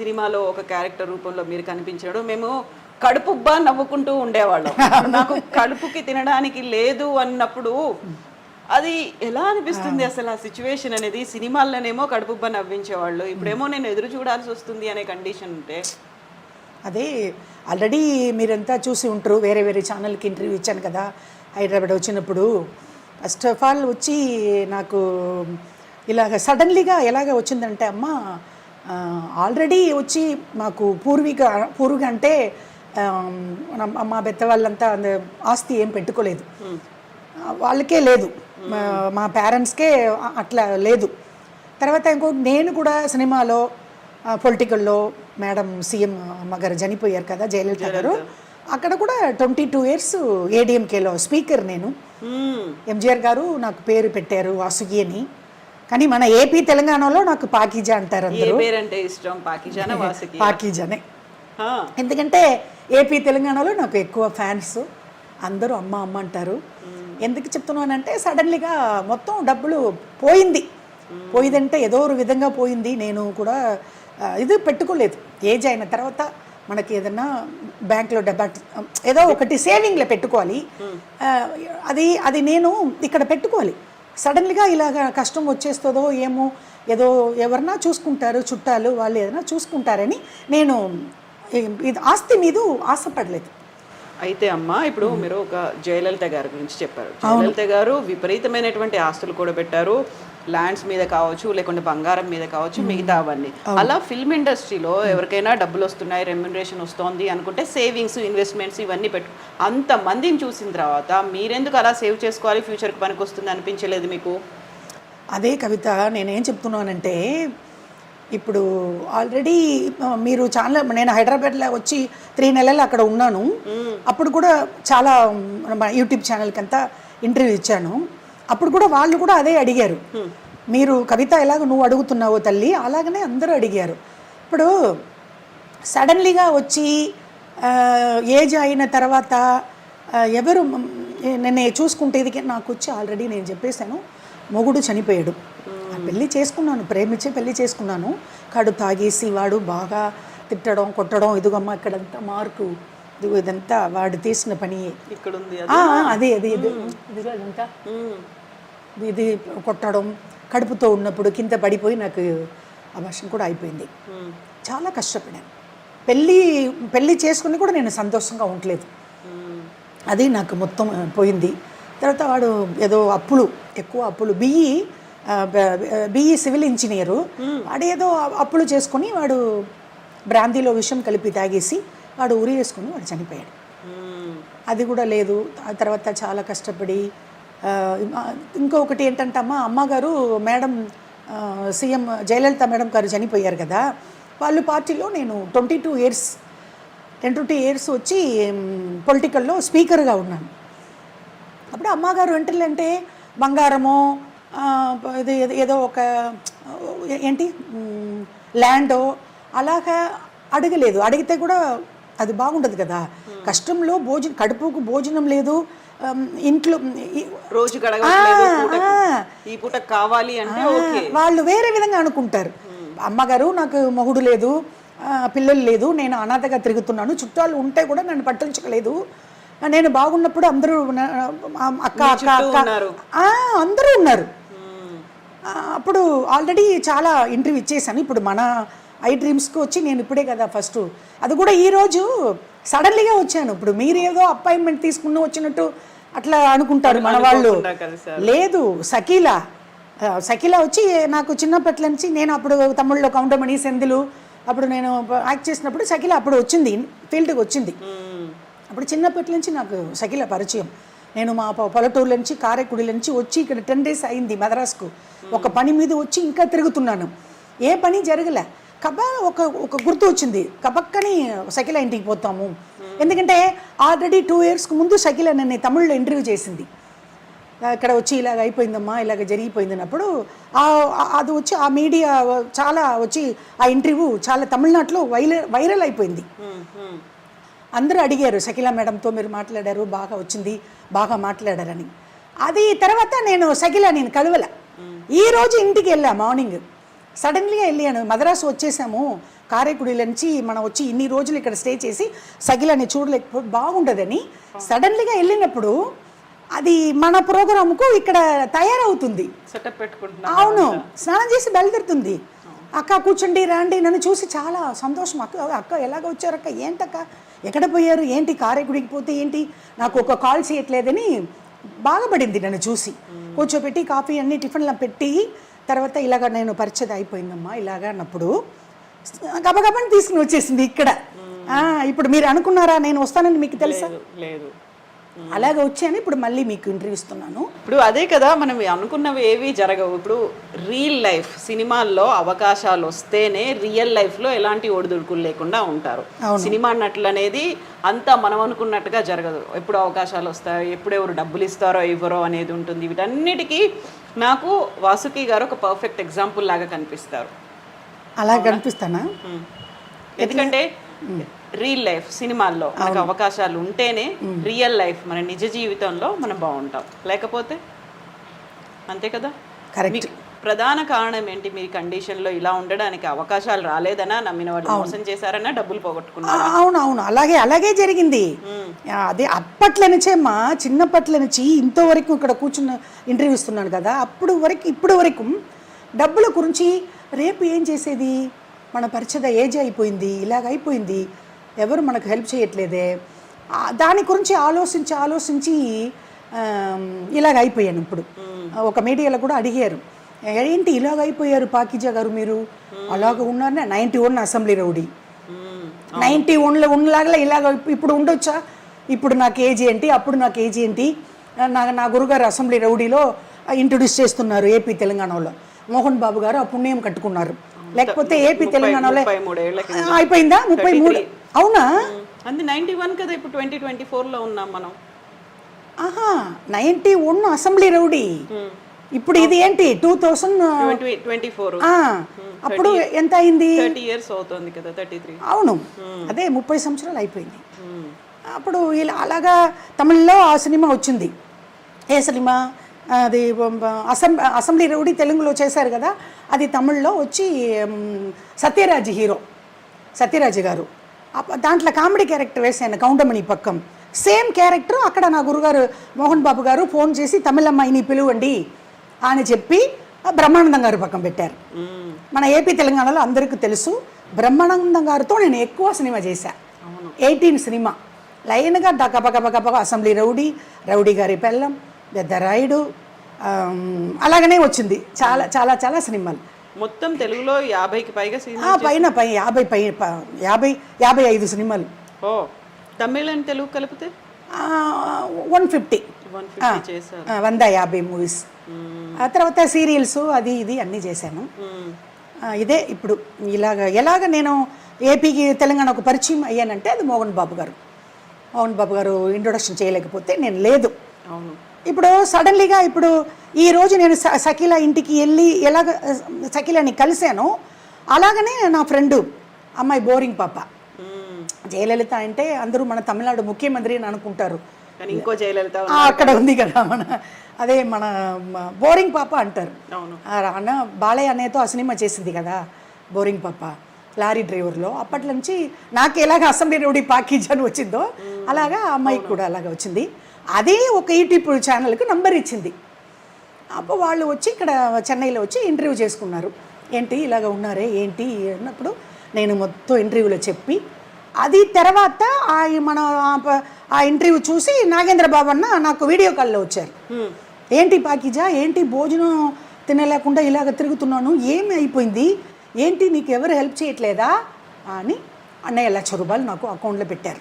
సినిమాలో ఒక క్యారెక్టర్ రూపంలో మీరు కనిపించడం. మేము కడుపుబ్బా నవ్వుకుంటూ ఉండేవాళ్ళం. నాకు కడుపుకి తినడానికి లేదు అన్నప్పుడు అది ఎలా అనిపిస్తుంది అసలు ఆ సిచ్యువేషన్ అనేది? సినిమాల్లోనేమో కడుపుబ్బా నవ్వించేవాళ్ళు. ఇప్పుడేమో నేను ఎదురు చూడాల్సి వస్తుంది అనే కండిషన్ ఉంటే. అదే ఆల్రెడీ మీరంతా చూసి ఉంటారు. వేరే వేరే ఛానల్కి ఇంటర్వ్యూ ఇచ్చాను కదా హైదరాబాద్ వచ్చినప్పుడు. ఫస్ట్ ఆఫ్ ఆల్ వచ్చి నాకు ఇలాగ సడన్లీగా ఎలాగ వచ్చిందంటే అమ్మ ఆల్రెడీ వచ్చి మాకు పూర్వీక పూర్వీక అంటే మా పెద్ద వాళ్ళంతా అంద- ఆస్తి ఏం పెట్టుకోలేదు. వాళ్ళకే లేదు. మా- పేరెంట్స్కే అట్లా లేదు. తర్వాత ఇంకో నేను కూడా సినిమాలో పొలిటికల్లో మేడం సీఎం అమ్మగారు చనిపోయారు కదా జయలలిత గారు. అక్కడ కూడా ట్వంటీ టూ ఇయర్స్ ఏడిఎంకేలో స్పీకర్ నేను. ఎంజిఆర్ గారు నాకు పేరు పెట్టారు వాసుకి అని. కానీ మన ఏపీ తెలంగాణలో నాకు పాకీజా అంటారు అందరూ పేరంటే ఇష్టం? పాకిజానా వాసుకి? పాకీజానే. ఎందుకంటే ఏపీ తెలంగాణలో నాకు ఎక్కువ ఫ్యాన్స్ అందరూ అమ్మ అమ్మ అంటారు. ఎందుకు చెప్తున్నానంటే సడన్లీగా మొత్తం డబ్బులు పోయింది. పోయిందంటే ఏదో ఒక విధంగా పోయింది. నేను కూడా ఇది పెట్టుకోలేదు. ఏజ్ అయిన తర్వాత మనకి ఏదన్నా బ్యాంక్లో డెబాట్ ఏదో ఒకటి సేవింగ్లో పెట్టుకోవాలి. అది అది నేను ఇక్కడ పెట్టుకోవాలి. సడన్లీగా ఇలాగ కష్టం వచ్చేస్తుందో ఏమో ఏదో ఎవరన్నా చూసుకుంటారు చుట్టాలు వాళ్ళు ఏదైనా చూసుకుంటారని నేను ఇది ఆస్తి మీద ఆశపడలేదు. అయితే అమ్మా ఇప్పుడు మీరు ఒక జయలలిత గారి గురించి చెప్పారు. జయలలిత గారు విపరీతమైనటువంటి ఆస్తులు కూడా పెట్టారు ల్యాండ్స్ మీద కావచ్చు లేకుంటే బంగారం మీద కావచ్చు మిగతా అవన్నీ అలా ఫిల్మ్ ఇండస్ట్రీలో ఎవరికైనా డబ్బులు వస్తున్నాయి రెమ్యునరేషన్ వస్తోంది అనుకుంటే సేవింగ్స్ ఇన్వెస్ట్మెంట్స్ ఇవన్నీ పెట్టు అంత మందిని చూసిన తర్వాత మీరెందుకు అలా సేవ్ చేసుకోవాలి ఫ్యూచర్కి పనికి వస్తుంది అనిపించలేదు మీకు? అదే కవిత నేనేం చెప్తున్నానంటే ఇప్పుడు ఆల్రెడీ మీరు చాలా నేను హైదరాబాద్లో వచ్చి త్రీ నెలలు అక్కడ ఉన్నాను. అప్పుడు కూడా చాలా యూట్యూబ్ ఛానల్కి అంతా ఇంటర్వ్యూ ఇచ్చాను. అప్పుడు కూడా వాళ్ళు కూడా అదే అడిగారు. మీరు కవిత ఎలాగ నువ్వు అడుగుతున్నావో తల్లి? అలాగనే అందరూ అడిగారు. ఇప్పుడు సడన్లీగా వచ్చి ఏజ్ అయిన తర్వాత ఎవరు మ్, నన్ను చూసుకుంటేది నాకు వచ్చి ఆల్రెడీ నేను చెప్పేశాను. మొగుడు చనిపోయాడు. ఆ పెళ్ళి చేసుకున్నాను ప్రేమించి పెళ్ళి చేసుకున్నాను. కాడు తాగేసి వాడు బాగా తిట్టడం కొట్టడం ఇదిగమ్మ ఇక్కడంతా మార్కు. ఇదిగో ఇదంతా వాడు తీసిన పని. ఇక్కడ ఉంది అదే అదే ఇది ఇదిగో ఇదంతా. ఇది కొట్టడం కడుపుతో ఉన్నప్పుడు కింద పడిపోయి నాకు అభాషణ కూడా అయిపోయింది. చాలా కష్టపడాను. పెళ్ళి పెళ్ళి చేసుకుని కూడా నేను సంతోషంగా ఉండలేదు. అది నాకు మొత్తం పోయింది. తర్వాత వాడు ఏదో అప్పులు ఎక్కువ అప్పులు బిఈ బిఈ సివిల్ ఇంజనీరు. వాడు ఏదో అప్పులు చేసుకొని వాడు బ్రాందీలో విషం కలిపి తాగేసి వాడు ఉరి వేసుకొని వాడు చనిపోయాడు. అది కూడా లేదు. ఆ తర్వాత చాలా కష్టపడి ఇంకొకటి ఏంటంటే అమ్మ అమ్మగారు మేడం సీఎం జయలలిత మేడం గారు చనిపోయారు కదా వాళ్ళు పార్టీలో నేను twenty two years ten twenty years వచ్చి పొలిటికల్లో స్పీకర్గా ఉన్నాను. అప్పుడు అమ్మగారు ఏంటంటే బంగారము ఇది ఏదో- ఒక ఏంటి ల్యాండో అలాగా అడగలేదు. అడిగితే కూడా అది బాగుండదు కదా. కష్టంలో భోజనం కడుపుకు భోజనం లేదు. ఇంట్లో ఈ- రోజు. ఈ పూట కావాలి అంటే ఓకే. వాళ్ళు వేరే విధంగా అనుకుంటారు. అమ్మగారు నాకు మొగుడు లేదు పిల్లలు లేదు నేను అనాథగా తిరుగుతున్నాను చుట్టాలు ఉంటే కూడా నన్ను పట్టించుకోలేదు. నేను బాగున్నప్పుడు అందరూ అక్క అక్క అక్క. అందరూ ఉన్నారు. ఆ, అప్పుడు ఆల్రెడీ చాలా ఇంటర్వ్యూ ఇచ్చేసాను ఇప్పుడు మన ఐ డ్రీమ్స్కి వచ్చి నేను ఇప్పుడే కదా ఫస్ట్. అది కూడా ఈరోజు సడన్లీగా వచ్చాను. ఇప్పుడు మీరు ఏదో అపాయింట్మెంట్ తీసుకుని వచ్చినట్టు అట్లా అనుకుంటారు మన వాళ్ళు. లేదు సకీలా ఆ, సకీలా వచ్చి నాకు చిన్నప్పటి నుంచి నేను అప్పుడు తమిళ్ళో కౌంటమణి సెందులు అప్పుడు నేను యాక్ట్ చేసినప్పుడు సకీలా అప్పుడు వచ్చింది ఫీల్డ్కి వచ్చింది. అప్పుడు చిన్నప్పటి నుంచి నాకు సకిల పరిచయం. నేను మా ప- పల్లెటూరు నుంచి కారైకుడి నుంచి వచ్చి ఇక్కడ టెన్ డేస్ అయింది మద్రాస్కు. ఒక పని మీద వచ్చి ఇంకా తిరుగుతున్నాను. ఏ పని జరగలే. కబ ఒక ఒక గుర్తు వచ్చింది. కబక్కని సకిల ఇంటికి పోతాము. ఎందుకంటే ఆల్రెడీ టూ ఇయర్స్కి ముందు సకిల నన్ను తమిళ్ళో ఇంటర్వ్యూ చేసింది. ఇక్కడ వచ్చి ఇలాగ అయిపోయిందమ్మా ఇలాగ జరిగిపోయింది అన్నప్పుడు అది వచ్చి ఆ మీడియా చాలా వచ్చి ఆ ఇంటర్వ్యూ చాలా తమిళనాడులో వైరల్ వైరల్ అయిపోయింది. అందరూ అడిగారు షకీలా మేడంతో మీరు మాట్లాడారు బాగా వచ్చింది బాగా మాట్లాడారని. అది తర్వాత నేను సకిల నేను కలవల. ఈ రోజు ఇంటికి వెళ్ళా మార్నింగ్. సడన్లీగా వెళ్ళాను మద్రాసు వచ్చేసాము. కారైకుడిల నుంచి మనం వచ్చి ఇన్ని రోజులు ఇక్కడ స్టే చేసి సగిలని చూడలేకపోతే బాగుండదని సడన్లీగా వెళ్ళినప్పుడు అది మన ప్రోగ్రాంకు ఇక్కడ తయారవుతుంది. అవును. స్నానం చేసి బయలుదేరుతుంది. అక్క కూర్చోండి రండి నన్ను చూసి చాలా సంతోషం. అక్క అక్క ఎలాగ వచ్చారు అక్క? ఏంటక్క? ఎక్కడ పోయారు? ఏంటి కారేకుడికి పోతే ఏంటి? నాకు ఒక కాల్ చేయట్లేదని బాధపడింది నన్ను చూసి. కూర్చోబెట్టి కాఫీ అన్ని టిఫిన్లు పెట్టి తర్వాత ఇలాగ నేను పరిచయం అయిపోయిందమ్మా ఇలాగ అన్నప్పుడు. గబగబని తీసుకుని వచ్చేసింది ఇక్కడ. ఇప్పుడు మీరు అనుకున్నారా నేను వస్తానని మీకు తెలుసా? లేదు లేదు. అలాగ వచ్చాను ఇప్పుడు మళ్ళీ మీకు ఇంటర్వ్యూ ఇస్తున్నాను. ఇప్పుడు అదే కదా మనం అనుకున్నవి ఏవి జరగవు. ఇప్పుడు రియల్ లైఫ్ సినిమాల్లో అవకాశాలు వస్తేనే రియల్ లైఫ్లో ఎలాంటి ఒడిదుడుకులు లేకుండా ఉంటారు. సినిమా నటులు అనేది అంతా మనం అనుకున్నట్టుగా జరగదు. ఎప్పుడు అవకాశాలు వస్తాయో ఎప్పుడు ఎవరు డబ్బులు ఇస్తారో ఇవ్వరో అనేది ఉంటుంది. వీటన్నిటికీ నాకు వాసుకి గారు ఒక పర్ఫెక్ట్ ఎగ్జాంపుల్ లాగా కనిపిస్తారు. అలా కనిపిస్తానా. ఎందుకంటే రియల్ లైఫ్ సినిమాల్లో మనకు అవకాశాలు ఉంటేనే రియల్ లైఫ్ మన నిజ జీవితంలో మనం బాగుంటాం. లేకపోతే అంతే కదా? కరెక్ట్ ప్రధాన కారణం ఏంటి? మీ కండిషన్లో ఇలా ఉండడానికి అవకాశాలు రాలేదనా? నమ్మిన వాళ్ళు మోసం చేశారనా డబ్బులు పోగొట్టుకున్నారు? అవును అవును. అలాగే అలాగే జరిగింది. అదే అప్పట్లో నుంచే మా చిన్నప్పట్ల నుంచి ఇంతవరకు ఇక్కడ కూర్చున్న ఇంటర్వ్యూ ఇస్తున్నాను కదా అప్పుడు వరకు ఇప్పుడు వరకు డబ్బుల గురించి రేపు ఏం చేసేది? మన పరిచయ ఏజ్ అయిపోయింది ఇలాగ అయిపోయింది. ఎవరు మనకు హెల్ప్ చేయట్లేదే? దాని గురించి ఆలోచించి ఆలోచించి ఇలాగ అయిపోయాను ఇప్పుడు. ఒక మీడియాలో కూడా అడిగారు. ఏంటి ఇలాగ అయిపోయారు పాకిజా గారు మీరు? అలాగ ఉన్నారనే ninety one assembly rowdy. Ninety వన్లో ఉన్నలాగా ఇలాగ ఇప్పుడు ఉండొచ్చా? ఇప్పుడు నాకు ఏజ్ ఏంటి అప్పుడు నాకు ఏజ్ ఏంటి నా నా గురుగారు అసెంబ్లీ రౌడీలో ఇంట్రొడ్యూస్ చేస్తున్నారు ఏపీ తెలంగాణలో. మోహన్ బాబు గారు ఆ పుణ్యం కట్టుకున్నారు. లేకపోతే ఏపీ తెలంగాణలో అయిపోయిందా? ముప్పై మూడు అవునా? అంది నైన్టీ వన్ కదా ఇప్పుడు ట్వంటీ ట్వంటీ ఫోర్లో ఉన్నాం మనం. ఆహా నైంటీ వన్ అసెంబ్లీ రౌడీ. ఇప్పుడు ఇది ఏంటి? టూ థౌసండ్ ట్వంటీ ఫోర్ అప్పుడు ఎంత అయింది? థర్టీ ఇయర్స్ అవుతుంది కదా థర్టీ త్రీ అవును అదే ముప్పై సంవత్సరాలు అయిపోయింది. అప్పుడు ఇలా అలాగా తమిళ్ళో ఆ సినిమా వచ్చింది. ఏ సినిమా? అది అసెం అసెంబ్లీ రౌడీ తెలుగులో చేశారు కదా అది తమిళ్ళో వచ్చి సత్యరాజ్ హీరో సత్యరాజ్ గారు. దాంట్లో కామెడీ క్యారెక్టర్ వేసాను కౌంటమణి పక్కం. సేమ్ క్యారెక్టర్ అక్కడ నా గురుగారు మోహన్ బాబు గారు ఫోన్ చేసి తమిళమ్మాయిని పిలువండి. అని చెప్పి బ్రహ్మానందం గారు పక్కన పెట్టారు. మన ఏపీ తెలంగాణలో అందరికీ తెలుసు బ్రహ్మానందం గారితో నేను ఎక్కువ సినిమా చేశా. Eighteen cinema. లైన్గా డకపకపకపక అసెంబ్లీ రౌడీ రౌడీ గారి పెళ్ళం పెద్దరాయుడు ఆమ్, అలాగనే వచ్చింది. చాలా చాలా చాలా సినిమాలు. మొత్తం తెలుగులో యాభైకి పైగా సినిమా పైన పై యాభై పై యాభై యాభై ఐదు సినిమాలు. ఓ తమిళ్ అండ్ తెలుగు కలిపితే? One fifty. వన్ యాభై మూవీస్. ఆ తర్వాత సీరియల్స్ అది ఇది అన్నీ చేశాను. ఇదే ఇప్పుడు ఇలాగ ఎలాగ నేను ఏపీకి తెలంగాణకు పరిచయం అయ్యానంటే అది మోహన్ బాబు గారు. మోహన్ బాబు గారు ఇంట్రొడక్షన్ చేయలేకపోతే నేను లేదు. అవును. ఇప్పుడు సడన్లీగా ఇప్పుడు ఈ రోజు నేను స- సకీల ఇంటికి వెళ్ళి ఎలాగ సకీలని కలిశానో. అలాగనే నా ఫ్రెండు అమ్మాయి బోరింగ్ పాప. జయలలిత అంటే అందరూ మన తమిళనాడు ముఖ్యమంత్రి అని అనుకుంటారు. కానీ ఇంకో జయలలిత అక్కడ ఉంది కదా మన అదే మన బోరింగ్ పాప అంటారు. అన్న బాలయ్య అన్నయ్యతో ఆ సినిమా చేసింది కదా బోరింగ్ పాప లారీ డ్రైవర్లో. అప్పటి నుంచి నాకు ఎలాగ అసెంబ్లీ రౌడీ పాకీజ్ అని వచ్చిందో అలాగా ఆ అమ్మాయికి కూడా అలాగ వచ్చింది. అదే ఒక యూట్యూబ్ ఛానల్కి నంబర్ ఇచ్చింది. అప్పుడు వాళ్ళు వచ్చి ఇక్కడ చెన్నైలో వచ్చి ఇంటర్వ్యూ చేసుకున్నారు. ఏంటి ఇలాగ ఉన్నారే ఏంటి అన్నప్పుడు నేను మొత్తం ఇంటర్వ్యూలో చెప్పి అది తర్వాత ఆ మన ఆ ఇంటర్వ్యూ చూసి నాగేంద్ర బాబు అన్న నాకు వీడియో కాల్లో వచ్చారు. ఏంటి పాకిజా? ఏంటి భోజనం తినలేకుండా ఇలాగ తిరుగుతున్నాను? ఏమి అయిపోయింది? ఏంటి నీకు ఎవరు హెల్ప్ చేయట్లేదా? అని అన్నయ్య లక్ష రూపాయలు నాకు అకౌంట్లో పెట్టారు.